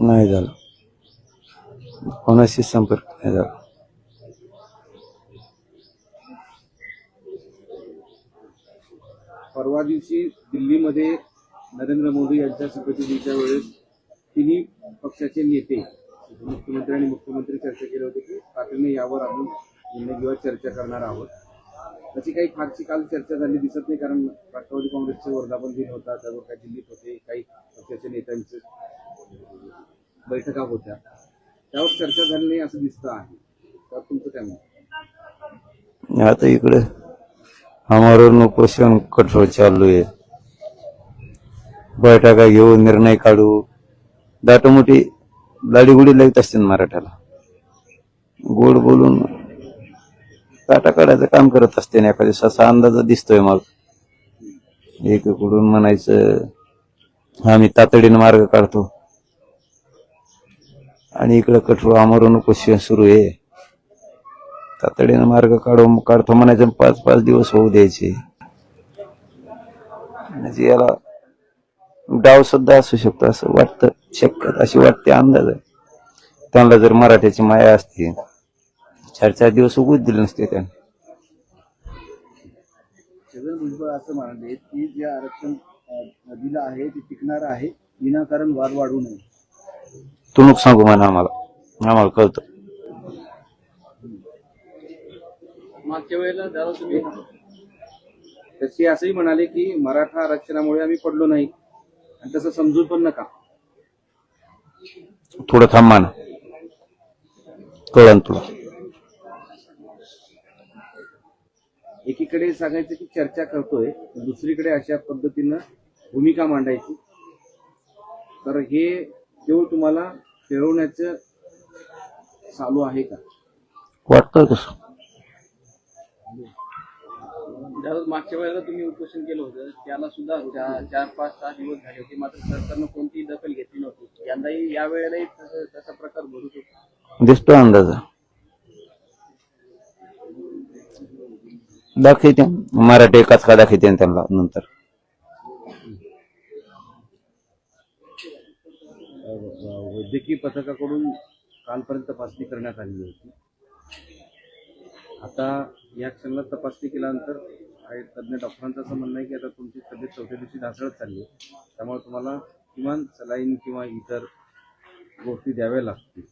नाही झालं. कोणाशी संपर्क नाही झाला. परवा दिवशी दिल्लीमध्ये नरेंद्र मोदी यांच्या शपथविधीच्या वेळेस तिन्ही पक्षाचे नेते मुख्यमंत्री आणि मुख्यमंत्री चर्चा केली होती की तातडीने यावर आपण निर्णय घेऊन चर्चा करणार आहोत. अशी काही फारशी काल चर्चा झाली दिसत नाही कारण राष्ट्रवादी काँग्रेसचे वर्धापन दिन होता त्यावर काही दिल्लीत होते काही पक्षाच्या नेत्यांचे बैठका होत्या. त्यावर चर्चा झाली नाही असं दिसतं आहे. तर तुमचं काय मत? आता इकडे आमरण नोपोषण कठोर चालू आहे. बैठका घेऊ निर्णय काढू. दाटमोठी दाडीगुडी लावित असते ना मराठ्याला. गोड बोलून काटा काढायचं काम करत असते ना एखाद्या असा अंदाज दिसतोय मग एकीकडून म्हणायचं आम्ही तातडीनं मार्ग काढतो. आणि इकडं कठोर आमरण उपोषण सुरू आहे. तातडीनं मार्ग काढून काढतो म्हणायचं पाच पाच दिवस होऊ द्यायचे. म्हणजे याला डाव सुद्धा असू शकतो असं वाटतं शक्यत अशी वाटते अंदाज. आहे त्यांना जर मराठ्याची माया असती चार चार दिवस उगूच दिले नसते त्याने. छगन भुजबळ असं म्हणाले की जे आरक्षण दिलं आहे ते टिकणार आहे विनाकारण वाद वाढू नये. तू नको सांगू म्हणा आम्हाला. आम्हाला कळतं. मागच्या वेळेला दादा तुम्ही तसे असंही म्हणाले की मराठा आरक्षणामुळे आम्ही पडलो नाही. आणि तसं समजून पण नका. थोडं थांब म्हणा कळन तुला? एकीकडे सांगायचं की चर्चा करतोय दुसरीकडे अशा पद्धतीनं भूमिका मांडायची. तर हे केवळ तुम्हाला खेळवण्याचं चालू आहे का? वाटतं कसं ज्यावेळेस मागच्या वेळेला तुम्ही उपोषण केलं होतं त्याला सुद्धा चार चार पाच सहा दिवस झाले होते मात्र सरकारनं कोणतीही दखल घेतली नव्हती. यंदाही या वेळेलाही तसं तसा प्रकार घडू शकतो दिसतो अंदाज. दाखवते. मराठी एकाच का दाखवते त्यांना नंतर? वैद्यकीय पथकाकडून कालपर्यंत तपासणी करण्यात आलेली होती. आता या क्षणाला तपासणी केल्यानंतर काही तज्ज्ञ डॉक्टरांचं असं म्हणणं आहे की आता तुमची तब्येत चौथ्या दिवशी ढासळत चालली आहे. त्यामुळे तुम्हाला किमान सलाईन किंवा इतर गोष्टी द्याव्या लागतील.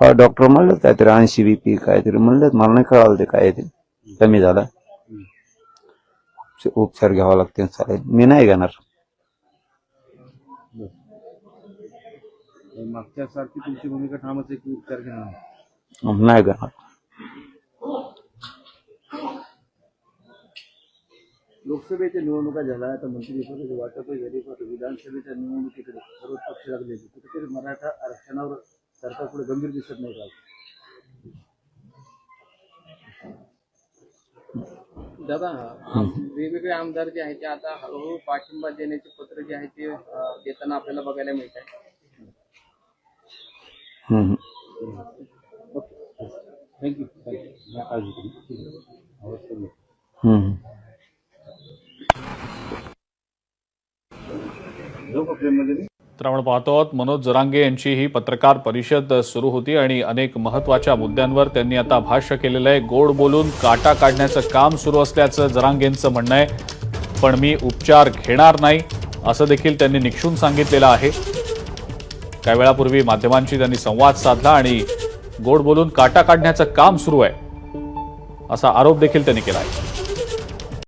हा डॉक्टर म्हणलं काहीतरी ऐंशी बीपी काहीतरी म्हणलं. मला नाही कळालं ते काय ते. कमी झाला. उपचार घ्यावा लागते चालेल मी नाही घेणार. मागच्या सारखी तुमची भूमिका ठामच आहे की उपचार घेणार नाही. घेणार लोकसभेच्या निवडणुका झाल्या आता मंत्रिपदाचे वाटपही झाली पण विधानसभेच्या निवडणुकीकडे सर्व पक्ष लागले कुठेतरी मराठा आरक्षणावर सरकार पुढे गंभीर दिसत नाही का दादा वेगवेगळे आमदार जे आहेत ते आता हळूहळू पाठिंबा देण्याचे पत्र जे आहे ते देताना आपल्याला बघायला मिळत आहे. थँक्यू काळजी तर आपण पाहतो आहोत मनोज जरांगे यांची ही पत्रकार परिषद सुरू होती आणि अनेक महत्त्वाच्या मुद्द्यांवर त्यांनी आता भाष्य केलेलं आहे. गोड बोलून काटा काढण्याचं काम सुरू असल्याचं जरांगेंचं म्हणणं आहे. पण मी उपचार घेणार नाही असं देखील त्यांनी निक्षून सांगितलेलं आहे. काही वेळापूर्वी माध्यमांशी त्यांनी संवाद साधला आणि गोड बोलून काटा काढण्याचं काम सुरू आहे असा आरोप देखील त्यांनी केला आहे.